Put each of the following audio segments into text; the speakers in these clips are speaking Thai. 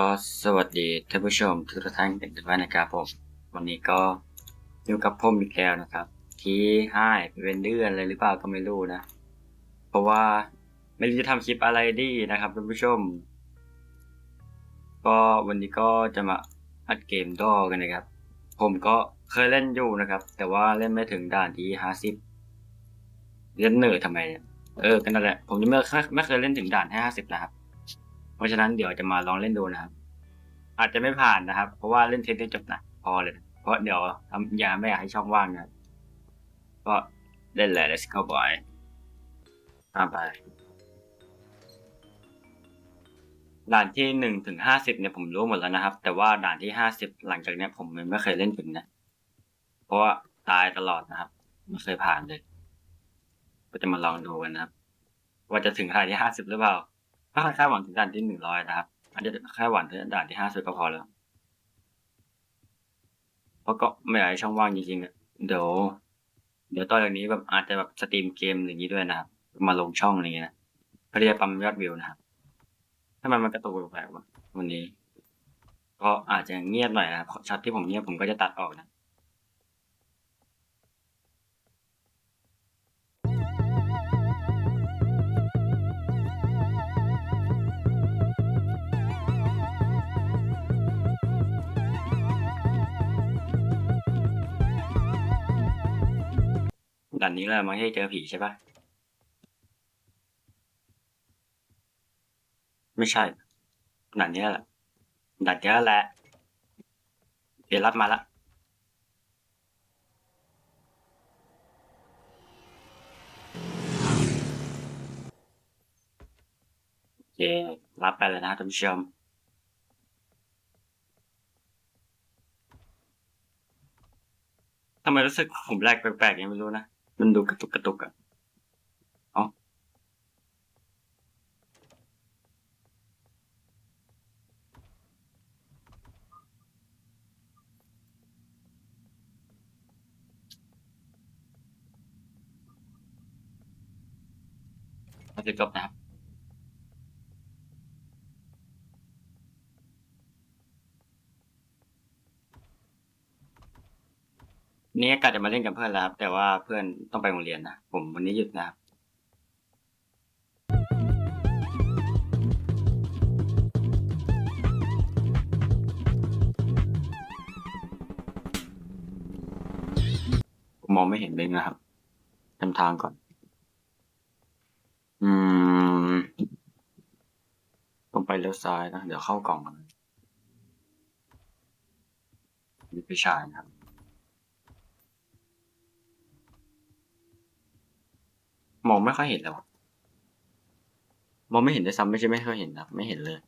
ก็สวัสดีท่านผู้ชมทุกท่านกันด้วยนะครับผม วันนี้ก็อยู่กับผมอีกแล้วนะครับ ที่ให้เป็นเดือนเลยหรือเปล่าก็ไม่รู้นะ เพราะว่าไม่รู้จะทำคลิปอะไรดีนะครับท่านผู้ชม ก็วันนี้ก็จะมาอัดเกมดอกันนะครับ ผมก็เคยเล่นอยู่นะครับ แต่ว่าเล่นไม่ถึงด่านที่ห้าสิบเล่นเหนื่อยทำไมเนี่ยเออกันนั่นแหละผมยังไม่ไม่เคยเล่นถึงด่านที่ห้าสิบนะครับ เพราะฉะนั้นเดี๋ยวจะมาลองเล่นดูนะครับ อาจจะไม่ผ่านนะครับ เพราะว่าเล่นเทสได้จบนะพอเลย เพราะเดี๋ยวทำยาไม่อยากให้ช่องว่างนะก็เล่นเลย let's go boy ตามไปด่านที่หนึ่งถึงห้าสิบเนี่ยผมรู้หมดแล้วนะครับ แต่ว่าด่านที่ห้าสิบหลังจากเนี้ยผมยังไม่เคยเล่นถึงนะ เพราะว่าตายตลอดนะครับไม่เคยผ่านเลย ก็จะมาลองดูกันนะครับ ว่าจะถึงด่านที่ห้าสิบหรือเปล่า ถ้าคาดหวังถึงด่านที่หนึ่งร้อยนะครับอาจจะคาดหวังถึงด่านที่ห้าสิบก็พอแล้ว เพราะก็ไม่อยากให้ช่องว่างจริงๆ เดี๋ยว เดี๋ยวตอนจากนี้แบบอาจจะแบบสตรีมเกมอย่างนี้ด้วยนะครับ มาลงช่องอะไรเงี้ยนะเพื่อที่จะปั๊มยอดวิวนะครับ ถ้ามันมันกระตุกแปลกวะวันนี้ ก็อาจจะเงียบหน่อยนะครับช็อตที่ผมเงียบผมก็จะตัดออกนะ ด่านนี้แหละมันให้เจอผีใช่ปะไม่ใช่ด่านนี้แหละด่านนี้แหละเดี๋ยวรับมาละโอเครับไปเลยนะท่านผู้ชมทำไมรู้สึกผมแรกแปลกๆยังไม่รู้นะ มันดูกระตุกกระตุกอะเอ๋อเราจะจบนะครับ นี่กะจะมาเล่นกับเพื่อนแล้วครับ แต่ว่าเพื่อนต้องไปโรงเรียนนะ ผมวันนี้หยุดนะครับ ผมมองไม่เห็นเลยนะครับจำทางก่อน อืม ต้องไปเลี้ยวซ้ายนะ เดี๋ยวเข้ากล่องก่อนมีไปชายนะครับ มองไม่ค่อยเห็นแล้วะมองไม่เห็นด้วยซ้ำไม่ใช่ไม่ค่อยเห็นนะไม่เห็นเลย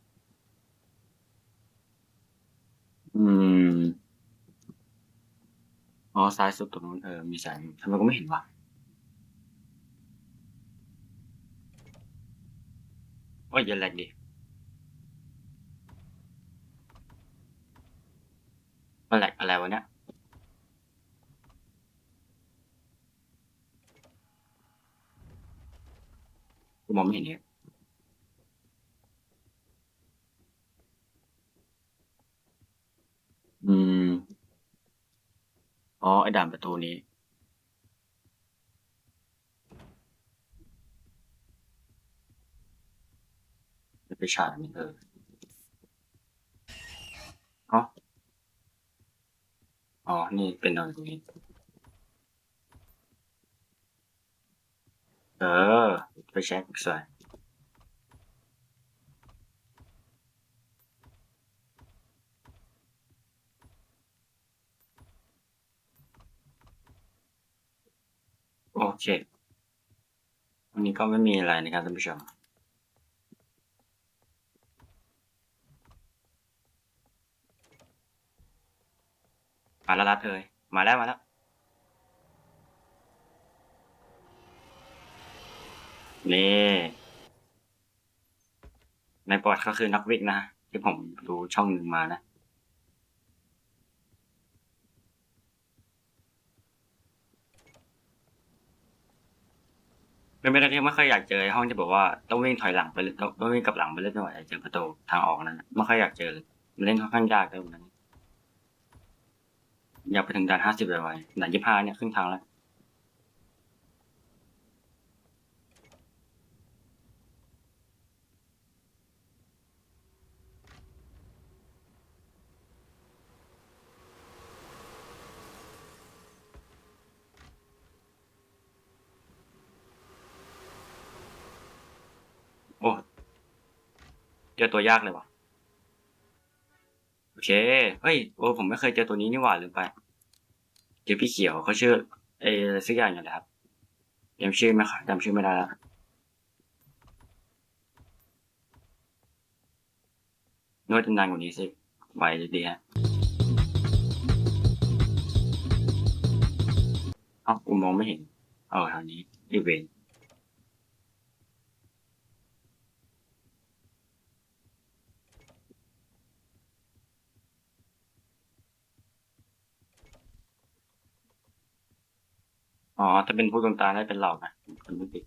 อืมอ๋อซ้ายสุดตรงนู้นเออมีแสายทำไมก็ไม่เห็นวะโอ้ยอย่าแหลกดิมันแหลกอะไรวะเนี่ย มองไม่เห็นเนี่ยอืม อ๋อ ไอ้ด่านประตูนี้ จะไปฉายมันเอออ๋อ อ๋อ นี่เป็นนอนตรงนี้ เออ ไปเช็คสวยโอเค วันนี้ก็ไม่มีอะไรนะครับท่านผู้ชมมาแล้วรัดเอยมาแล้วมาแล้ว นี่ในประวัติเขาคือนักวิ่งนะที่ผมดูช่องหนึ่งมานะ เป็นไม่ได้ที่ไม่ค่อยอยากเจอห้องที่บอกว่าต้องวิ่งถอยหลังไปเลยต้องวิ่งกลับหลังไปเรื่อยๆเจอประตูทางออกนั้นไม่ค่อยอยากเจอเลยมันเล่นค่อนข้างยากเลยวันนั้นอยากไปถึงด่านห้าสิบไวๆด่านยี่ห้าเนี่ยครึ่งทางแล้ว โอ้ เจอตัวยากเลยวะโอเค เฮ้ยโอ้ผมไม่เคยเจอตัวนี้นี่หว่าลืมไป เจอพี่เขียวเขาชื่อเออสักอย่างอย่างไรครับจำชื่อไม่ค่อยจำชื่อไม่ได้แล้วนวดนานกว่านี้สิไหวดีฮะเอ้ากูมองไม่เห็น เออทางนี้อีเวนต์ อ๋อ ถ้าเป็นผู้ดวงตาได้เป็นเรานะคนไม่ติด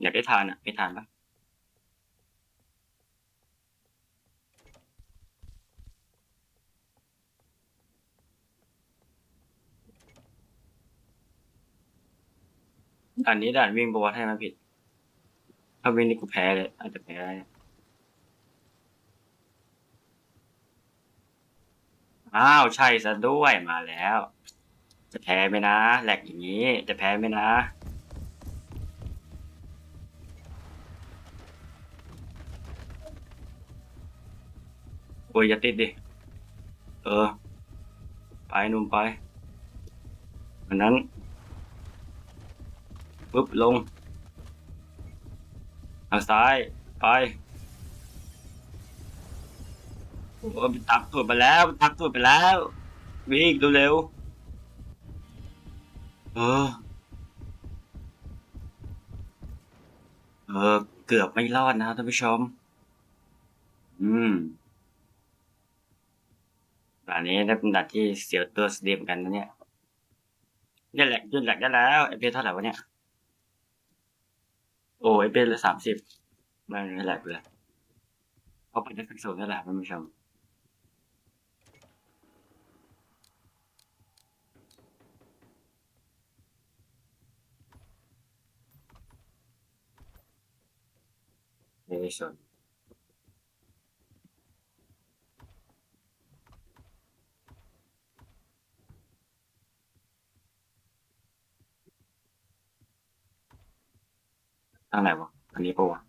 อยากได้ทานอะ ไม่ทานปะอันนี้ด่านวิ่งประวัติให้มันผิด ถ้าวิ่งนี่กูแพ้เลย อาจจะแพ้ได้อ้าวใช่ซะด้วยมาแล้ว จะแพ้ไหมนะแหลกอย่างนี้ จะแพ้ไหมนะโอ้ยอย่าติดดิ เออ ไปนุ่มไปอันนั้นปุ๊บลง ทางซ้าย ไปโอ้ยมันตักตูดไปแล้วตักตูดไปแล้ว วิ่งเร็วๆเออ เออ เกือบไม่รอดนะครับท่านผู้ชม อืมด่านนี้ได้เป็นด่านที่เสียวตัวสเดียมอนกันนะเนี่ยนี่แหละยืนแหลกได้แล้วเอพีเท่าไหร่วะเนี่ย โอ้ยเป็นละสามสิบม่ไม่แหลกเลยเพราะเป็นได้สักส่วนนั่นแหละท่านผู้ชมในส่วน ทางไหนวะ อันนี้ปะวะ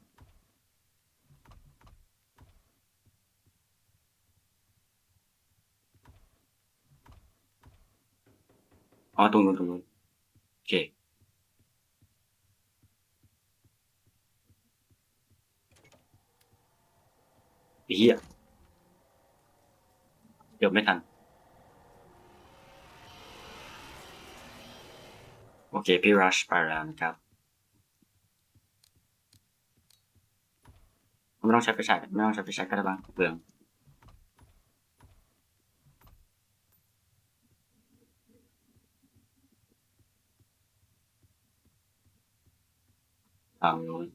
อ๋อตรงนู้นตรงนู้นโอเคไอ้เหี้ยเดี๋ยวไม่ทัน โอเค พี่รัชไปแล้วนะครับ ไม่ต้องใช้ไฟฉายไม่ต้องใช้ไฟฉายก็ได้บ้างเปลืองทางนู้น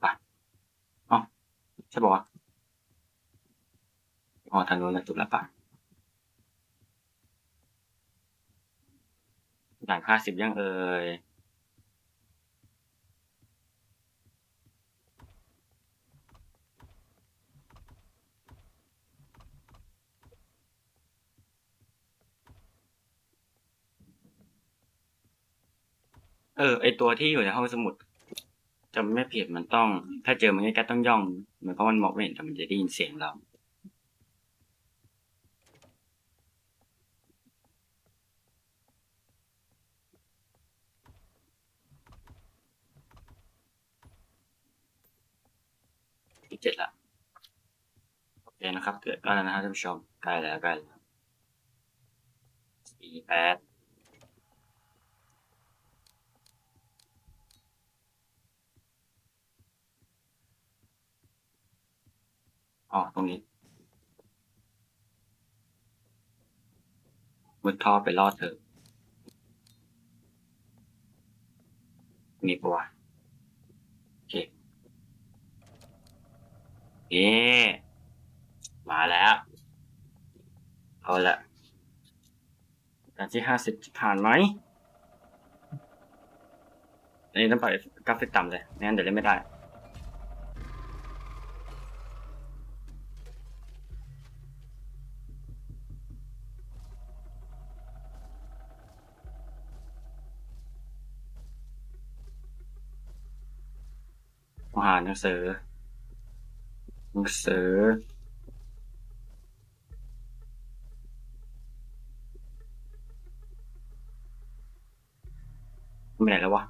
ไปอ๋อใช่ปะวะอ๋อทางนู้นนะจุดละปะด่านห้าสิบยังเอ่ย เออ ไอตัวที่อยู่ในห้องสมุดจำไม่ผิดมันต้อง ถ้าเจอมันใกล้ๆต้องย่องเหมือนเพราะมันมองไม่เห็นแต่มันจะได้ยินเสียงเรา ที่เจ็ดละโอเคนะครับ เกิดก็แล้วนะครับท่านผู้ชมใกล้แล้วใกล้แล้วสี่แปด อ๋อตรงนี้มุดท่อไปรอดเถอะมีปะวะโอเคเอ๊มาแล้ว เอาละด่านที่ห้าสิบผ่านไหมอันนี้ต้องปล่อยกราฟิกต่ำเลยไม่งั้นเดี๋ยวเล่นไม่ได้ อาหาหนังสือหนังสือมันไปไหนแล้ววะ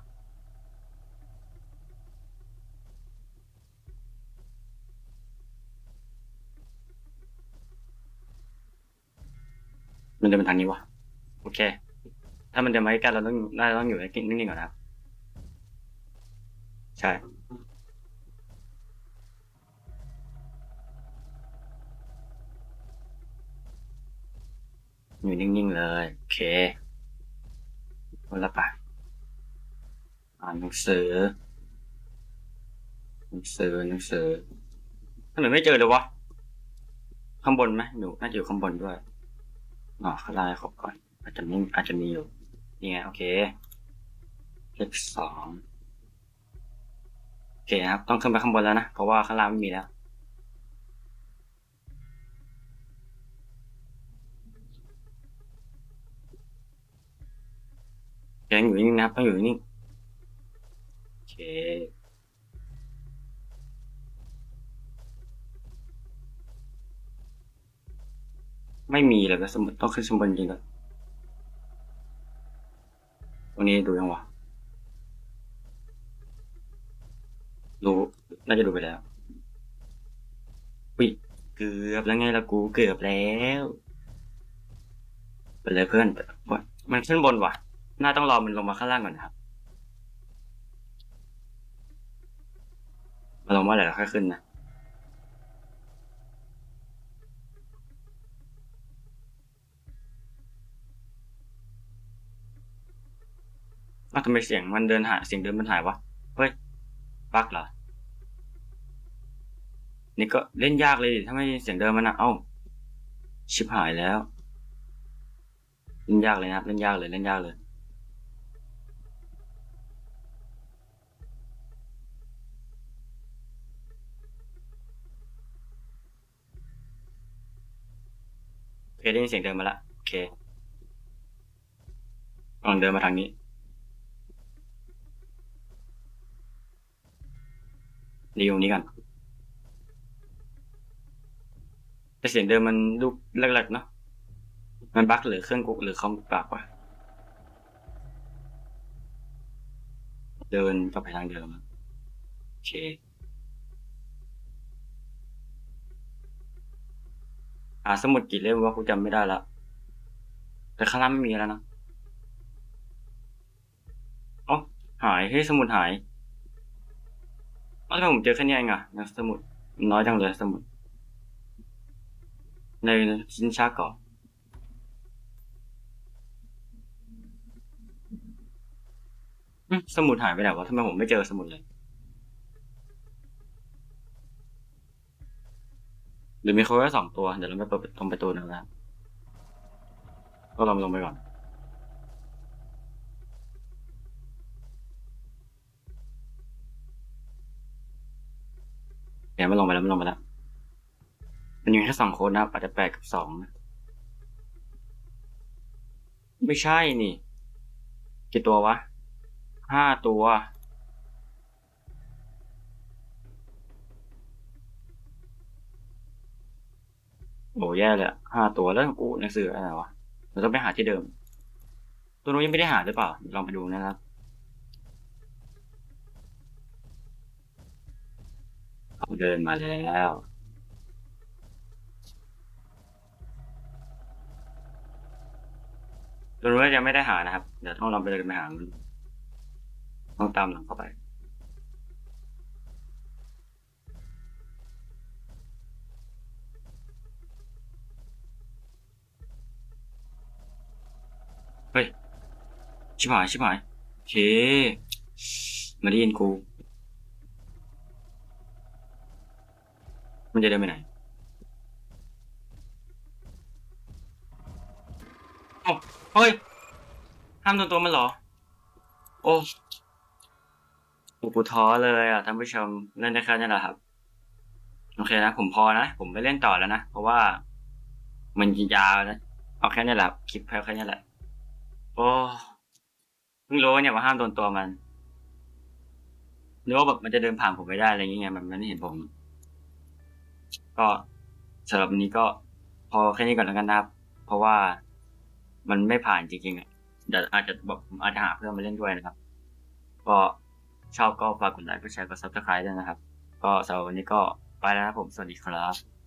มันเดินไปทางนี้วะโอเค ถ้ามันเดินมาใกล้ๆเราต้องน่าจะต้องอยู่ให้นิ่งๆก่อนนะครับ ใช่ อยู่นิ่งๆเลย โอเคคนละปะอ่านหนังสือ หนังสือหนังสือทำไมไม่เจอเลยวะ ข้างบนไหมอยู่น่าจะอยู่ข้างบนด้วยอ๋อข้างล่างให้ครบก่อน อาจจะมีอาจจะมีอยู่ นี่ไง โอเคเลขสองโอเคครับ ต้องขึ้นไปข้างบนแล้วนะ เพราะว่าข้างล่างไม่มีแล้ว ยังอยู่นิ่งนะครับต้องอยู่นิ่งโอเคไม่มีเลยนะสมมติต้องขึ้นสมบนจริงๆแล้วตรงนี้ดูยังวะรู้น่าจะดูไปแล้ววิเกือบแล้วไงละกูเกือบแล้ว ไปเลยเพื่อนมันขึ้นบนว่ะ น่าต้องรอมันลงมาข้างล่างก่อนนะครับ มาลงมื่อไหร่เราค่อยขึ้นนะอ้าวทำไมเสียงมันเดินหายเสียงเดินมันหายวะ เฮ้ยบักเหรอ นี่ก็เล่นยากเลยดิถ้าไม่เสียงเดินมันอะเอ้า ชิบหายแล้ว เล่นยากเลยนะครับ เล่นยากเลย เล่นยากเลย โอเค ได้ยินเสียงเดินมาละโอเคลองเดินมาทางนี้ดีตรงนี้กันแต่เสียงเดิมมันลูกแรกๆเนาะมันบั๊กหรือเครื่องกุกหรือคอมปากวะเดินกลับไปทางเดิมโอเคาสมุดกี่เล่มวะกูจำไม่ได้ละแต่ข้างล่างไม่มีแล้วนะอ๋อหายเฮ้ยสมุดหายเอ้าทำไมผมเจอแค่นี้เองอะในสมุดน้อยจังเลยสมุดในชิ้นช้าก่อนสมุดหายไปไหนวะทำไมผมไม่เจอสมุดเลย หรือมีคนแค่สองตัว เดี๋ยวเราไปเปิดตรงประตูนึงแล้วก็ลองลงไปก่อน เดี๋ยวมันลงไปแล้วมันลงไปแล้ว มันอยู่แค่สองคนนะอาจจะแปดกับสองนะ ไม่ใช่นี่ กี่ตัววะห้าตัว โอ้แย่เลยห้าตัวแล้วกูหนังสืออะไรวะเราต้องไปหาที่เดิม ตัวนู้นยังไม่ได้หาหรือเปล่า ลองไปดูนะครับเดินมาแล้วตัวนู้นยังไม่ได้หานะครับ เดี๋ยวต้องลองไปเดินไปหามันต้องตามหลังเข้าไป โชิบหายชิบหายโอเคมาได้ยินกู มันจะเดินไปไหนเอ้เฮ้ยห้ามโดนตัวมันเหรอ โอ้โอ้กูท้อเลยอะท่านผู้ชมเล่นได้แค่นี้แหละครับโอเคนะผมพอนะ ผมไม่เล่นต่อแล้วนะ เพราะว่า มันยาวนะ เอาแค่นี้แหละคลิปแค่แค่นี้แหละ โอ้ เพิ่งรู้เนี่ยว่าห้ามโดนตัวมันนึกว่าแบบมันจะเดินผ่านผมไม่ได้อะไรอย่างเงี้ยมันไม่เห็นผม ก็สำหรับวันนี้ก็พอแค่นี้ก่อนแล้วกันนะครับ เพราะว่ามันไม่ผ่านจริงๆอะเดี๋ยวอาจจะบอกผมอาจจะหาเพื่อนมาเล่นด้วยนะครับ ก็ชอบก็ฝากกดไลค์กดแชร์กดซับสไครต์ด้วยนะครับ ก็สำหรับวันนี้ก็ไปแล้วนะครับผมสวัสดีครับ